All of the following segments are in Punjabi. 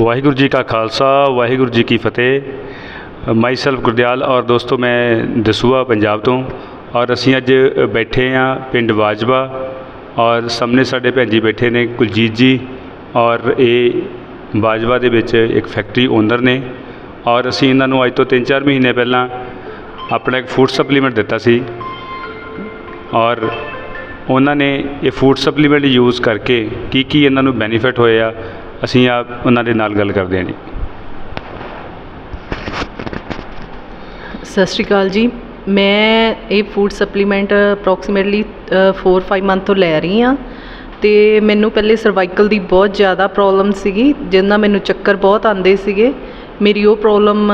ਵਾਹਿਗੁਰੂ ਜੀ ਕਾ ਖਾਲਸਾ, ਵਾਹਿਗੁਰੂ ਜੀ ਕੀ ਫਤਿਹ। ਮਾਈ ਸੈਲਫ ਗੁਰਦਿਆਲ ਔਰ ਦੋਸਤੋ, ਮੈਂ ਦਸੂਆ ਪੰਜਾਬ ਤੋਂ ਔਰ ਅਸੀਂ ਅੱਜ ਬੈਠੇ ਹਾਂ ਪਿੰਡ ਬਾਜਵਾ ਔਰ ਸਾਹਮਣੇ ਸਾਡੇ ਭੈਣ ਜੀ ਬੈਠੇ ਨੇ ਕੁਲਜੀਤ ਜੀ ਔਰ ਇਹ ਬਾਜਵਾ ਦੇ ਵਿੱਚ ਇੱਕ ਫੈਕਟਰੀ ਓਨਰ ਨੇ ਔਰ ਅਸੀਂ ਇਹਨਾਂ ਨੂੰ ਅੱਜ ਤੋਂ 3-4 ਮਹੀਨੇ ਪਹਿਲਾਂ ਆਪਣਾ ਇੱਕ ਫੂਡ ਸਪਲੀਮੈਂਟ ਦਿੱਤਾ ਸੀ ਔਰ ਉਹਨਾਂ ਨੇ ਇਹ ਫੂਡ ਸਪਲੀਮੈਂਟ ਯੂਜ਼ ਕਰਕੇ ਕੀ ਕੀ ਇਹਨਾਂ ਨੂੰ ਬੈਨੀਫਿਟ ਹੋਏ ਆ ਅਸੀਂ ਆ ਉਹਨਾਂ ਦੇ ਨਾਲ ਗੱਲ ਕਰਦੇ ਹਾਂ ਜੀ। ਸਤਿ ਸ਼੍ਰੀ ਅਕਾਲ ਜੀ। ਮੈਂ ਇਹ ਫੂਡ ਸਪਲੀਮੈਂਟ ਅਪਰੋਕਸੀਮੇਟਲੀ 4-5 ਮੰਥ ਤੋਂ ਲੈ ਰਹੀ ਹਾਂ ਤੇ ਮੈਨੂੰ ਪਹਿਲੇ ਸਰਵਾਈਕਲ ਦੀ ਬਹੁਤ ਜ਼ਿਆਦਾ ਪ੍ਰੋਬਲਮ ਸੀਗੀ, ਜਿਹਦੇ ਨਾਲ ਮੈਨੂੰ ਚੱਕਰ ਬਹੁਤ ਆਉਂਦੇ ਸੀਗੇ। ਮੇਰੀ ਉਹ ਪ੍ਰੋਬਲਮ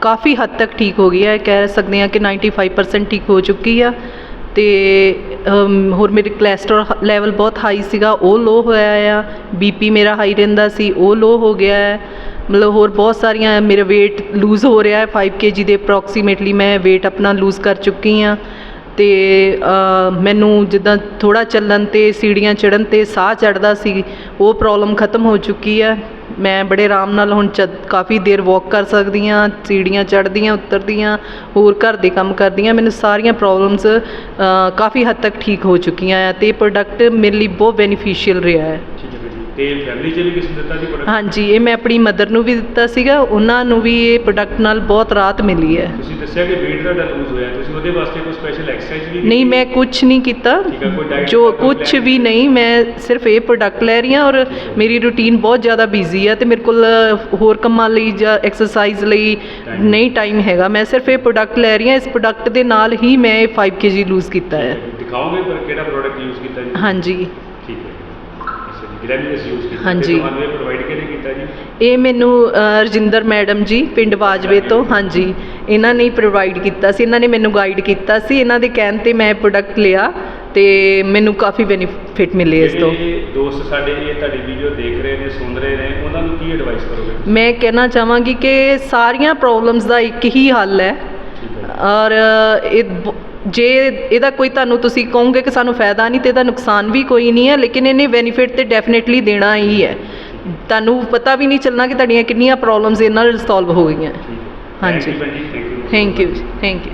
ਕਾਫੀ ਹੱਦ ਤੱਕ ਠੀਕ ਹੋ ਗਈ ਹੈ। ਕਹਿ ਸਕਦੇ ਹਾਂ ਕਿ 95% ਠੀਕ ਹੋ ਚੁੱਕੀ ਆ। ਅਤੇ ਹੋਰ ਮੇਰੇ ਕੋਲੇਸਟ੍ਰੋਲ ਲੈਵਲ ਬਹੁਤ ਹਾਈ ਸੀਗਾ, ਉਹ ਲੋਅ ਹੋਇਆ ਆ ਬੀ ਪੀ ਮੇਰਾ ਹਾਈ ਰਹਿੰਦਾ ਸੀ, ਉਹ ਲੋਅ ਹੋ ਗਿਆ ਹੈ। ਮਤਲਬ ਹੋਰ ਬਹੁਤ ਸਾਰੀਆਂ ਮੇਰਾ ਵੇਟ ਲੂਜ਼ ਹੋ ਰਿਹਾ ਹੈ 5 kg ਦੇ ਅਪਰੋਕਸੀਮੇਟਲੀ ਮੈਂ ਵੇਟ ਆਪਣਾ ਲੂਜ਼ ਕਰ ਚੁੱਕੀ ਹਾਂ। ਅਤੇ ਮੈਨੂੰ ਜਿੱਦਾਂ ਥੋੜ੍ਹਾ ਚੱਲਣ ਤੇ, ਸੀੜੀਆਂ ਚੜ੍ਹਨ ਤੇ ਸਾਹ ਚੜ੍ਹਦਾ ਸੀ, ਉਹ ਪ੍ਰੋਬਲਮ ਖਤਮ ਹੋ ਚੁੱਕੀ ਹੈ। ਮੈਂ ਬੜੇ ਆਰਾਮ ਨਾਲ ਹੁਣ ਚ ਕਾਫੀ ਦੇਰ ਵੋਕ ਕਰ ਸਕਦੀ ਹਾਂ ਸੀੜੀਆਂ ਚੜ੍ਹਦੀ ਹਾਂ ਉਤਰਦੀ ਹਾਂ ਹੋਰ ਘਰ ਦੇ ਕੰਮ ਕਰਦੀ ਹਾਂ ਮੈਨੂੰ ਸਾਰੀਆਂ ਪ੍ਰੋਬਲਮਸ ਕਾਫੀ ਹੱਦ ਤੱਕ ਠੀਕ ਹੋ ਚੁੱਕੀਆਂ ਆ ਤੇ ਪ੍ਰੋਡਕਟ ਮੇਰੇ ਲਈ ਬਹੁਤ ਬੈਨੀਫਿਸ਼ੀਅਲ ਰਿਹਾ ਹੈ। ਤੇ ਫੈਮਿਲੀ ਚ ਵੀ ਕਿਸ ਦਿੱਤਾ ਜੀ ਹਾਂਜੀ ਇਹ ਮੈਂ ਆਪਣੀ ਮਦਰ ਨੂੰ ਵੀ ਦਿੱਤਾ ਸੀਗਾ ਉਹਨਾਂ ਨੂੰ ਵੀ ਇਹ ਪ੍ਰੋਡਕਟ ਨਾਲ ਬਹੁਤ ਰਾਹਤ ਮਿਲੀ ਹੈ। ਤੁਸੀਂ ਦੱਸਿਆ ਕਿ weight ਤੁਹਾਡਾ ਲੂਜ਼ ਹੋਇਆ ਤੁਸੀਂ ਉਹਦੇ ਵਾਸਤੇ ਕੋਈ ਸਪੈਸ਼ਲ ਐਕਸਰਸਾਈਜ਼ ਵੀ ਨਹੀਂ ਮੈਂ ਕੁਝ ਨਹੀਂ ਕੀਤਾ। ਜੋ ਕੁਝ ਵੀ ਨਹੀਂ ਮੈਂ ਸਿਰਫ ਇਹ ਪ੍ਰੋਡਕਟ ਲੈ ਰਹੀ ਹਾਂ ਔਰ ਮੇਰੀ ਰੂਟੀਨ ਬਹੁਤ ਜ਼ਿਆਦਾ ਬਿਜ਼ੀ ਹੈ ਤੇ ਮੇਰੇ ਕੋਲ ਹੋਰ ਕੰਮਾਂ ਲਈ ਜਾਂ ਐਕਸਰਸਾਈਜ਼ ਲਈ ਨਹੀਂ। ਟਾਈਮ ਹੈਗਾ। ਮੈਂ ਸਿਰਫ ਇਹ ਪ੍ਰੋਡਕਟ ਲੈ ਰਹੀ ਹਾਂ ਇਸ ਪ੍ਰੋਡਕਟ ਦੇ ਨਾਲ ਹੀ ਮੈਂ ਇਹ 5 kg ਲੂਜ਼ ਕੀਤਾ ਹੈ। ਦਿਖਾਓਗੇ ਪਰ ਕਿਹੜਾ ਪ੍ਰੋਡਕਟ ਯੂਜ਼ ਕੀਤਾ ਜੀ? ਹਾਂਜੀ। ਯੂਜ਼ ਕੀਤਾ ਹਾਂਜੀ। ਤੇ ਤੁਹਾਨੂੰ ਇਹ ਪ੍ਰੋਵਾਈਡ ਕਿਹਨੇ ਕੀਤਾ ਜੀ? ਇਹ ਮੈਨੂੰ ਅ, ਰਜਿੰਦਰ ਮੈਡਮ ਜੀ ਪਿੰਡ ਬਾਜਵੇ ਤੋਂ ਹਾਂਜੀ। ਇਹਨਾਂ ਨੇ ਪ੍ਰੋਵਾਈਡ ਕੀਤਾ ਸੀ ਇਹਨਾਂ ਨੇ ਮੈਨੂੰ ਗਾਈਡ ਕੀਤਾ ਸੀ ਇਹਨਾਂ ਦੇ ਕਹਿਣ ਤੇ ਮੈਂ ਪ੍ਰੋਡਕਟ ਲਿਆ ਤੇ ਮੈਨੂੰ ਕਾਫੀ ਬੈਨੀਫਿਟ ਮਿਲੇ ਇਸ ਤੋਂ। ਜਿਹੜੇ ਦੋਸਤ ਸਾਡੇ ਇਹ ਤੁਹਾਡੀ ਵੀਡੀਓ ਦੇਖ ਰਹੇ ਨੇ ਸੁਣ ਰਹੇ ਨੇ ਉਹਨਾਂ ਨੂੰ ਕੀ ਐਡਵਾਈਸ ਕਰੋਗੇ? ਮੈਂ ਕਹਿਣਾ ਚਾਹਾਂਗੀ ਕਿ ਸਾਰੀਆਂ ਪ੍ਰੋਬਲਮਸ ਦਾ ਇੱਕ ਹੀ ਹੱਲ ਹੈ। ਔਰ ਇਹ ਜੇ ਇਹਦਾ ਕੋਈ ਤੁਹਾਨੂੰ ਤੁਸੀਂ ਕਹੋਗੇ ਕਿ ਸਾਨੂੰ ਫਾਇਦਾ ਨਹੀਂ ਤੇ ਇਹਦਾ ਨੁਕਸਾਨ ਵੀ ਕੋਈ ਨਹੀਂ ਹੈ ਲੇਕਿਨ ਇਹਨੇ ਬੈਨੀਫਿਟ ਤੇ ਡੈਫੀਨਿਟਲੀ ਦੇਣਾ ਹੀ ਹੈ। ਤੁਹਾਨੂੰ ਪਤਾ ਵੀ ਨਹੀਂ ਚੱਲਣਾ ਕਿ ਤੁਹਾਡੀਆਂ ਕਿੰਨੀਆਂ ਪ੍ਰੋਬਲਮਸ ਇਹਨਾਂ ਨਾਲ ਸੋਲਵ ਹੋ ਗਈਆਂ। ਹਾਂਜੀ। Thank you thank you